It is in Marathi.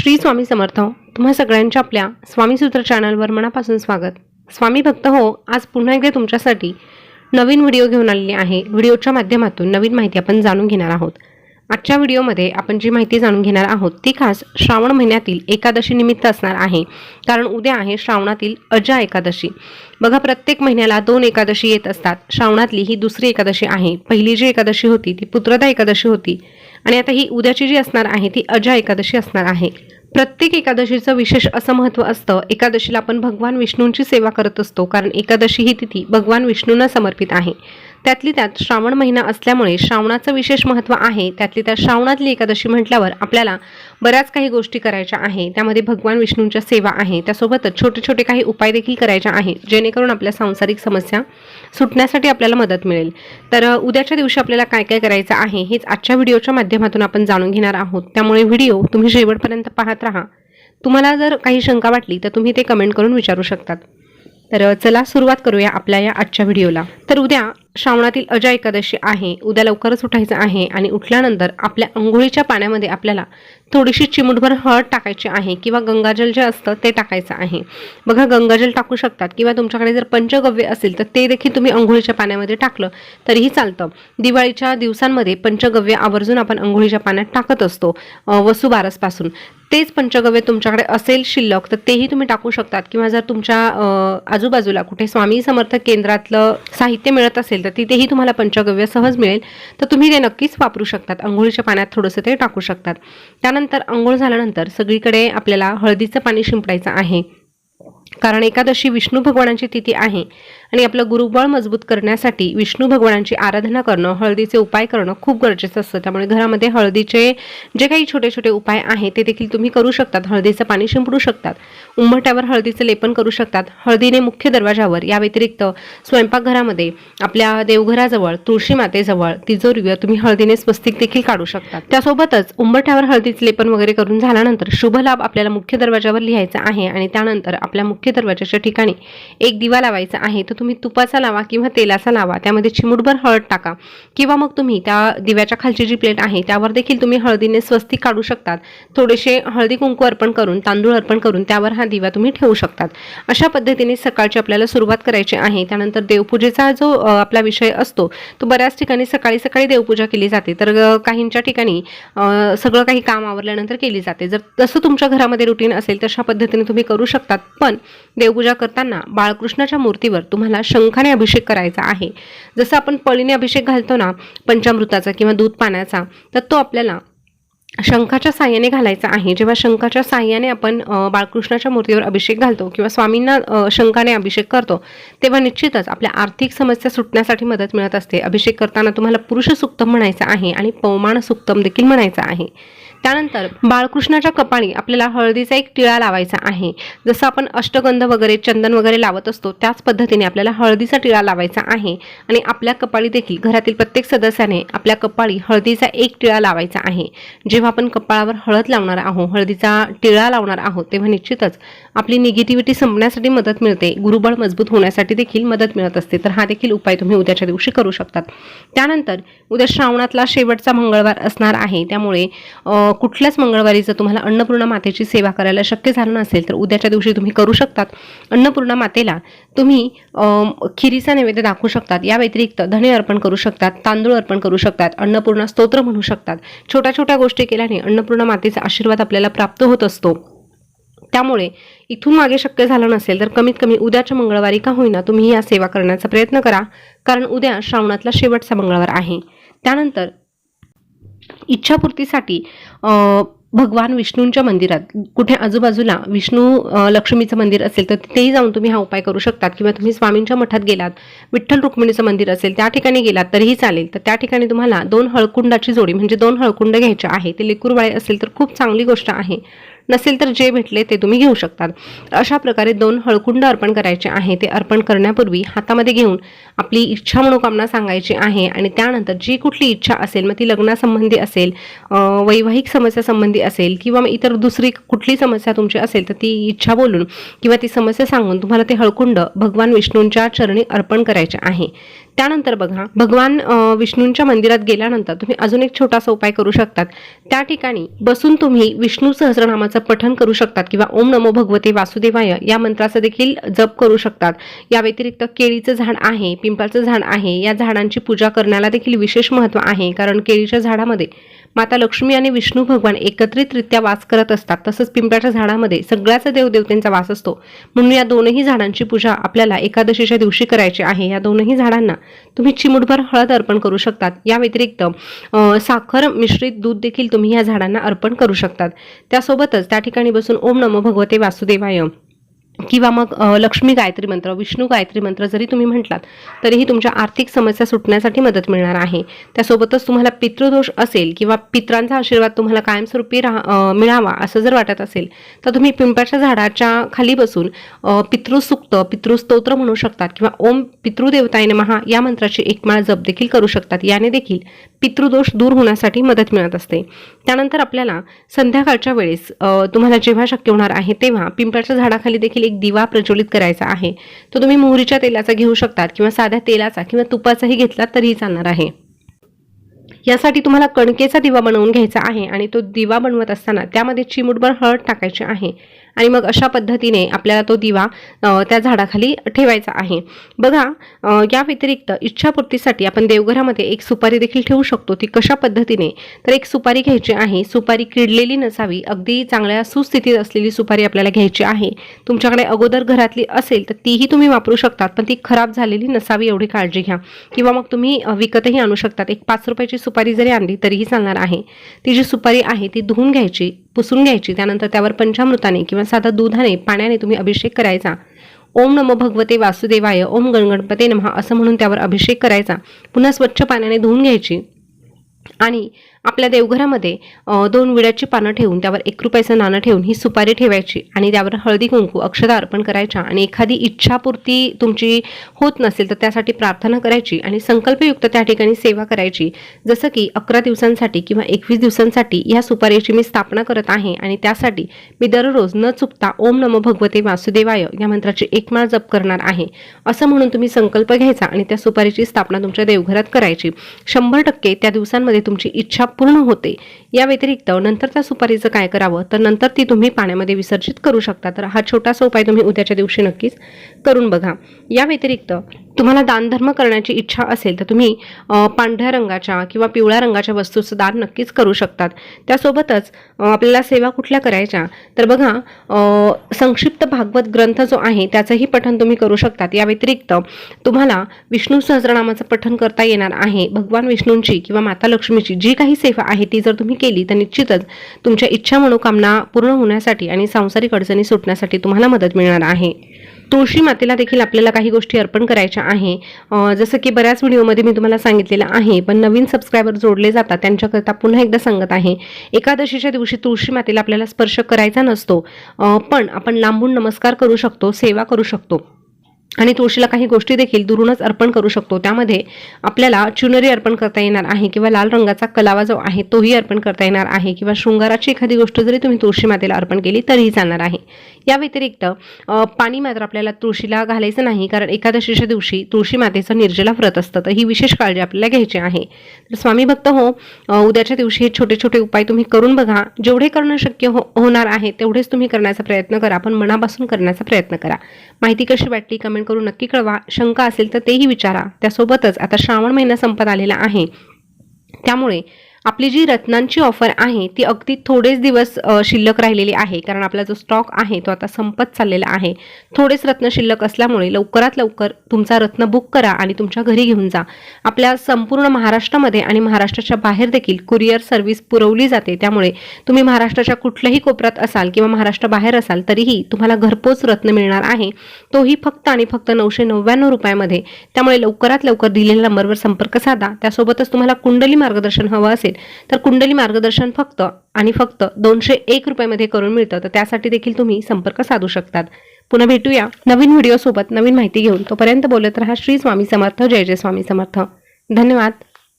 श्री स्वामी समर्थ. तुम्हा सगळ्यांच्या आपल्या स्वामी सूत्र चॅनलवर मनापासून स्वागत. स्वामी भक्त हो आज पुन्हा एकदा तुमच्यासाठी नवीन व्हिडिओ घेऊन आलेली आहे. व्हिडिओच्या माध्यमातून नवीन माहिती आपण जाणून घेणार आहोत. आजच्या व्हिडिओमध्ये आपण जी माहिती जाणून घेणार आहोत ती खास श्रावण महिन्यातील एकादशी निमित्त असणार आहे. कारण उद्या आहे श्रावणातील अजा एकादशी. बघा प्रत्येक महिन्याला दोन एकादशी येत असतात. श्रावणातली ही दुसरी एकादशी आहे. पहिली जी एकादशी होती ती पुत्रदा एकादशी होती. आणि आता ही उद्याची जी असणार आहे ती अजा एकादशी असणार आहे. प्रत्येक एकादशीचं विशेष असं महत्त्व असतं एकादशीला आपण भगवान विष्णूंची सेवा करत असतो कारण एकादशी ही तिथी भगवान विष्णूंना समर्पित आहे. त्यातली त्यात श्रावण महिना असल्यामुळे श्रावणाचं विशेष महत्त्व आहे. त्यातली त्यात श्रावणातली एकादशी म्हटल्यावर आपल्याला बऱ्याच काही गोष्टी करायच्या आहे. त्यामध्ये भगवान विष्णूंच्या सेवा आहे. त्यासोबतच छोटे छोटे काही उपाय देखील करायच्या आहे जेणेकरून आपल्या सांसारिक समस्या सुटण्यासाठी आपल्याला मदत मिळेल. तर उद्याच्या दिवशी आपल्याला काय काय करायचं आहे हेच आजच्या व्हिडिओच्या माध्यमातून आपण जाणून घेणार आहोत. त्यामुळे व्हिडिओ तुम्ही शेवटपर्यंत पाहत राहा. तुम्हाला जर काही शंका वाटली तर तुम्ही ते कमेंट करून विचारू शकतात. तर चला सुरुवात करूया आपल्या या आजच्या व्हिडिओला. तर उद्या श्रावणातील अजा एकादशी आहे उद्या लवकरच उठायचं आहे आणि उठल्यानंतर आपल्या अंघोळीच्या पाण्यामध्ये आपल्याला थोडीशी चिमूटभर हळद टाकायची आहे किंवा गंगाजल जे असतं ते टाकायचं आहे. बघा गंगाजल टाकू शकतात किंवा तुमच्याकडे जर पंचगव्य असेल तर ते देखील तुम्ही अंघोळीच्या पाण्यामध्ये टाकलं तरीही चालतं. दिवाळीच्या दिवसांमध्ये पंचगव्य आवर्जून आपण अंघोळीच्या पाण्यात टाकत असतो वसुबारसपासून तेच पंचगव्य तुमच्याकडे असेल शिल्लक तर तेही तुम्ही टाकू शकतात. किंवा जर तुमच्या आजूबाजूला कुठे स्वामी समर्थ केंद्रातलं साहित्य मिळत असेल तर तिथेही तुम्हाला पंचगव्य सहज मिळेल. तर तुम्ही ते नक्कीच वापरू शकतात. अंघोळीच्या पाण्यात थोडंसं ते टाकू शकतात. त्यानंतर अंघोळ झाल्यानंतर सगळीकडे आपल्याला हळदीचं पाणी शिंपडायचं आहे. कारण एकादशी विष्णू भगवानांची तिथी आहे. आणि आपलं गुरुबळ मजबूत करण्यासाठी विष्णू भगवानांची आराधना करणं हळदीचे उपाय करणं खूप गरजेचं असतं. त्यामुळे घरामध्ये हळदीचे जे काही छोटे छोटे उपाय आहेत ते देखील तुम्ही करू शकतात. हळदीचं पाणी शिंपडू शकतात. उंबरट्यावर हळदीचं लेपन करू शकतात. हळदीने मुख्य दरवाजावर या व्यतिरिक्त स्वयंपाकघरामध्ये आपल्या देवघराजवळ तुळशी मातेजवळ तिजोरीवर तुम्ही हळदीने स्वस्तिक देखील काढू शकतात. त्यासोबतच उंबरठ्यावर हळदीचं लेपन वगैरे करून झाल्यानंतर शुभ लाभ आपल्याला मुख्य दरवाजावर लिहायचा आहे आणि त्यानंतर आपल्या मुख्य दरवाजाच्या ठिकाणी एक दिवा लावायचा आहे. तर तुम्ही तुपाचा लावा किंवा तेलाचा लावा त्यामध्ये चिमुटभर हळद टाका. किंवा मग तुम्ही त्या दिव्याच्या खालची जी प्लेट आहे त्यावर देखील तुम्ही हळदीने स्वस्तिक काढू शकतात. थोडेसे हळदी कुंकू अर्पण करून तांदूळ अर्पण करून त्यावर हा दिवा तुम्ही ठेवू शकतात. अशा पद्धतीने सकाळची आपल्याला सुरुवात करायची आहे. त्यानंतर देवपूजेचा जो आपला विषय असतो तो बऱ्याच ठिकाणी सकाळी सकाळी देवपूजा केली जाते. तर काहींच्या ठिकाणी सगळं काही काम आवरल्यानंतर केली जाते. जर तसं तुमच्या घरामध्ये रुटीन असेल तशा पद्धतीने तुम्ही करू शकतात. पण देवपूजा करताना बाळकृष्णाच्या मूर्तीवर तुम्हाला शंखाने अभिषेक करायचा आहे. जसं आपण पळीने अभिषेक घालतो ना पंचामृताचा किंवा दूध पाण्याचा तर तो आपल्याला शंखाच्या साह्याने घालायचा आहे. जेव्हा शंखाच्या साह्याने आपण बाळकृष्णाच्या मूर्तीवर अभिषेक घालतो किंवा स्वामींना शंखाने अभिषेक करतो तेव्हा निश्चितच आपल्या आर्थिक समस्या सुटण्यासाठी मदत मिळत असते. अभिषेक करताना तुम्हाला पुरुष सुक्तम म्हणायचं आहे आणि पवमान सुक्तम देखील म्हणायचं आहे. त्यानंतर बाळकृष्णाच्या कपाळी आपल्याला हळदीचा एक टिळा लावायचा आहे. जसं आपण अष्टगंध वगैरे चंदन वगैरे लावत असतो त्याच पद्धतीने आपल्याला हळदीचा टिळा लावायचा आहे. आणि आपल्या कपाळी देखील घरातील प्रत्येक सदस्याने आपल्या कपाळी हळदीचा एक टिळा लावायचा आहे. जेव्हा आपण कपाळावर हळद लावणार आहोत हळदीचा टिळा लावणार आहोत तेव्हा निश्चितच आपली निगेटिव्हिटी संपण्यासाठी मदत मिळते. गुरुबळ मजबूत होण्यासाठी देखील मदत मिळत असते. तर हा देखील उपाय तुम्ही उद्याच्या दिवशी करू शकतात. त्यानंतर उद्या श्रावणातला शेवटचा मंगळवार असणार आहे. त्यामुळे कुठल्याच मंगळवारी जर तुम्हाला अन्नपूर्णा मातेची सेवा करायला शक्य झालं नसेल तर उद्याच्या दिवशी तुम्ही करू शकतात. अन्नपूर्णा मातेला तुम्ही खिरीचा नैवेद्य दाखवू शकतात. या व्यतिरिक्त धने अर्पण करू शकतात तांदूळ अर्पण करू शकतात अन्नपूर्णा स्तोत्र म्हणू शकतात. छोट्या छोट्या गोष्टी केल्याने अन्नपूर्णा मातेचा आशीर्वाद आपल्याला प्राप्त होत असतो. त्यामुळे इथून मागे शक्य झालं नसेल तर कमीत कमी उद्याच्या मंगळवारी का होईना तुम्ही या सेवा करण्याचा प्रयत्न करा. कारण उद्या श्रावणातला शेवटचा मंगळवार आहे. त्यानंतर इच्छापूर्तीसाठी भगवान विष्णूंच्या मंदिरात कुठे आजूबाजूला विष्णू लक्ष्मीचं मंदिर असेल तर तिथेही जाऊन तुम्ही हा उपाय करू शकतात. किंवा तुम्ही स्वामींच्या मठात गेलात विठ्ठल रुक्मिणीचं मंदिर असेल त्या ठिकाणी गेलात तरीही चालेल. तर त्या ठिकाणी तुम्हाला दोन हळकुंडाची जोडी म्हणजे दोन हळकुंड घ्यायचे आहे ते लेकूरबाळे असेल तर खूप चांगली गोष्ट आहे. नसेल तर जे भेटले ते तुम्ही घेऊ शकतात. अशा प्रकारे दोन हळकुंड अर्पण करायचे आहे ते अर्पण करण्यापूर्वी हातामध्ये घेऊन आपली इच्छा मनोकामना सांगायची आहे आणि त्यानंतर जी कुठली इच्छा असेल मग ती लग्नासंबंधी असेल वैवाहिक समस्या संबंधी असेल किंवा मग इतर दुसरी कुठली समस्या तुमची असेल तर ती इच्छा बोलून किंवा ती समस्या सांगून तुम्हाला ते हळकुंड भगवान विष्णूंच्या चरणी अर्पण करायचे आहे. त्यानंतर बघा भगवान विष्णूंच्या मंदिरात गेल्यानंतर तुम्ही अजून एक छोटासा उपाय करू शकतात. त्या ठिकाणी बसून तुम्ही विष्णू सहस्रनामा मंत्राचं पठन करू शकतात किंवा ओम नमो भगवते वासुदेवाय या मंत्राचा देखील जप करू शकतात. या व्यतिरिक्त केळीचं झाड आहे पिंपळाचं झाड आहे या झाडांची पूजा करण्याला देखील विशेष महत्त्व आहे कारण केळीच्या झाडामध्ये माता लक्ष्मी आणि विष्णू भगवान एकत्रितरित्या वास करत असतात. तसंच पिंपळाच्या झाडामध्ये सगळ्याच देवदेवतेंचा वास असतो. म्हणून या दोनही झाडांची पूजा आपल्याला एकादशीच्या दिवशी करायची आहे. या दोनही झाडांना तुम्ही चिमुटभर हळद अर्पण करू शकतात. या व्यतिरिक्त साखर मिश्रित दूध देखील तुम्ही या झाडांना अर्पण करू शकतात. त्यासोबतच त्या ठिकाणी बसून ओम नमो भगवते वासुदेवाय. किंवा मग लक्ष्मी गायत्री मंत्र विष्णू गायत्री मंत्र जरी तुम्ही म्हटलात तरीही तुमच्या आर्थिक समस्या सुटण्यासाठी मदत मिळणार आहे. त्यासोबतच तुम्हाला पितृदोष असेल किंवा पित्रांचा आशीर्वाद तुम्हाला कायमस्वरूपी राहा मिळावा असं जर वाटत असेल तर तुम्ही पिंपळाच्या झाडाच्या खाली बसून पितृसुक्त पितृस्तोत्र म्हणू शकतात किंवा ओम पितृदेवताय नमहा या मंत्राची एक माळ जप देखील करू शकतात. याने देखील पितृदोष दूर होण्यासाठी मदत मिळत असते. त्यानंतर आपल्याला संध्याकाळच्या वेळेस तुम्हाला जेव्हा शक्य होणार आहे तेव्हा पिंपळाच्या झाडाखाली देखील एक दिवा प्रज्वलित करायचा आहे. तो तुम्ही मोहरीच्या तेलाचा घेऊ शकतात किंवा साध्या तेलाचा किंवा तुपाचाही घेतला तरीही चालणार आहे. यासाठी तुम्हाला कणकेचा दिवा बनवून घ्यायचा आहे आणि तो दिवा बनवत असताना त्यामध्ये चिमूटभर हळद टाकायची आहे. आणि मग अशा पद्धतीने आपल्याला तो दिवा त्या झाडाखाली ठेवायचा आहे. बघा या व्यतिरिक्त इच्छापूर्तीसाठी आपण देवघरामध्ये एक सुपारी देखील ठेवू शकतो. ती कशा पद्धतीने? तर एक सुपारी घ्यायची आहे. सुपारी किडलेली नसावी अगदी चांगल्या सुस्थितीत असलेली सुपारी आपल्याला घ्यायची आहे. तुमच्याकडे अगोदर घरातली असेल तर तीही तुम्ही वापरू शकतात पण ती खराब झालेली नसावी एवढी काळजी घ्या. किंवा मग तुम्ही विकतही आणू शकतात. एक पाच रुपयाची सुपारी जरी आणली तरीही चालणार आहे. ती जी सुपारी आहे ती धुवून घ्यायची. पुसून घ्यायची. त्यानंतर त्यावर पंचामृताने किंवा साधा दुधाने पाण्याने तुम्ही अभिषेक करायचा. ओम नमो भगवते वासुदेवाय ओम गणगणपते नमः असं म्हणून त्यावर अभिषेक करायचा. पुन्हा स्वच्छ पाण्याने धुवून घ्यायची. आणि आपल्या देवघरामध्ये दोन विड्याची पानं ठेवून त्यावर एक रुपयाचं नाणं ठेवून ही सुपारी ठेवायची आणि त्यावर हळदी कुंकू अक्षता अर्पण करायच्या आणि एखादी इच्छापूर्ती तुमची होत नसेल तर त्यासाठी प्रार्थना करायची आणि संकल्पयुक्त त्या ठिकाणी सेवा करायची. जसं की अकरा दिवसांसाठी किंवा एकवीस दिवसांसाठी या सुपारीची मी स्थापना करत आहे आणि त्यासाठी मी दररोज न चुकता ओम नमो भगवते वासुदेवाय या मंत्राची एक माळ जप करणार आहे. असं म्हणून तुम्ही संकल्प घ्यायचा आणि त्या सुपारीची स्थापना तुमच्या देवघरात करायची. शंभर टक्के त्या दिवसांमध्ये तुमची इच्छा पूर्ण होते. या व्यतिरिक्त नंतर त्या सुपारीचं काय करावं? तर नंतर ती तुम्ही पाण्यामध्ये विसर्जित करू शकता. तर हा छोटासा उपाय तुम्ही उद्याच्या दिवशी नक्कीच करून बघा. या व्यतिरिक्त तुम्हाला दानधर्म करण्याची इच्छा असेल तर तुम्ही पांढऱ्या रंगाच्या किंवा पिवळ्या रंगाच्या वस्तूचं दान नक्कीच करू शकतात. त्यासोबतच आपल्याला सेवा कुठल्या करायच्या? तर बघा संक्षिप्त भागवत ग्रंथ जो आहे त्याचंही पठण तुम्ही करू शकतात. या व्यतिरिक्त तुम्हाला विष्णू सहस्रनामाचं पठण करता येणार आहे. भगवान विष्णूंची किंवा माता लक्ष्मीची जी काही सेवा आहे ती जर तुम्ही केली तर निश्चितच तुमच्या इच्छा मनोकामना पूर्ण होण्यासाठी आणि सांसारिक अडचणी सुटण्यासाठी तुम्हाला मदत मिळणार आहे. तुळशी मातेला देखील आपल्याला काही गोष्टी अर्पण करायच्या आहे. जसं की बऱ्याच व्हिडिओमध्ये मी तुम्हाला सांगितलेलं आहे पण नवीन सबस्क्रायबर जोडले जातात त्यांच्याकरता पुन्हा एकदा सांगत आहे. एकादशीच्या दिवशी तुळशी मातेला आपल्याला स्पर्श करायचा नसतो पण आपण लांबून नमस्कार करू शकतो सेवा करू शकतो. आणि तुळशीला काही गोष्टी देखील दुरूनच अर्पण करू शकतो. त्यामध्ये आपल्याला चुनरी अर्पण करता येणार आहे किंवा लाल रंगाचा कलावा जो आहे तोही अर्पण करता येणार आहे किंवा शृंगाराची एखादी गोष्ट जरी तुम्ही तुळशी मातेला अर्पण केली तरीही चालणार आहे. या व्यतिरिक्त पाणी मात्र आपल्याला तुळशीला घालायचं नाही कारण एकादशीच्या दिवशी तुळशी मातेचं निर्जला व्रत असतं. तर ही विशेष काळजी आपल्याला घ्यायची आहे. तर स्वामी भक्त हो उद्याच्या दिवशी हे छोटे छोटे उपाय तुम्ही करून बघा. जेवढे करणं शक्य हो होणार आहे तेवढेच तुम्ही करण्याचा प्रयत्न करा. पण मनापासून करण्याचा प्रयत्न करा. माहिती कशी वाटली? कमेंट करून नक्की कळवा. शंका असेल तर तेही विचारा. त्यासोबतच आता श्रावण महिना संपत आलेला आहे. त्यामुळे आपली जी रत्नांची ऑफर आहे ती अगदी थोडेच दिवस शिल्लक राहिलेली आहे. कारण आपला जो स्टॉक आहे तो आता संपत चाललेला आहे. थोडेच रत्न शिल्लक असल्यामुळे लवकरात लवकर तुमचा रत्न बुक करा आणि तुमच्या घरी घेऊन जा. आपल्या संपूर्ण महाराष्ट्रामध्ये आणि महाराष्ट्राच्या बाहेर देखील कुरिअर सर्व्हिस पुरवली जाते. त्यामुळे तुम्ही महाराष्ट्राच्या कुठल्याही कोपऱ्यात असाल किंवा महाराष्ट्राबाहेर असाल तरीही तुम्हाला घरपोच रत्न मिळणार आहे. तोही फक्त आणि फक्त नऊशे नव्याण्णव रुपयामध्ये. त्यामुळे लवकरात लवकर दिलेल्या नंबरवर संपर्क साधा. त्यासोबतच तुम्हाला कुंडली मार्गदर्शन हवं असेल तर कुंडली मार्गदर्शन फक्त आणि फक्त दोनशे एक रुपयामध्ये करून मिळतं. तर त्यासाठी देखील तुम्ही संपर्क साधू शकतात. पुन्हा भेटूया. नवीन व्हिडिओसोबत नवीन माहिती घेऊन. तोपर्यंत बोलत रहा. श्री स्वामी समर्थ. जय जय स्वामी समर्थ. धन्यवाद.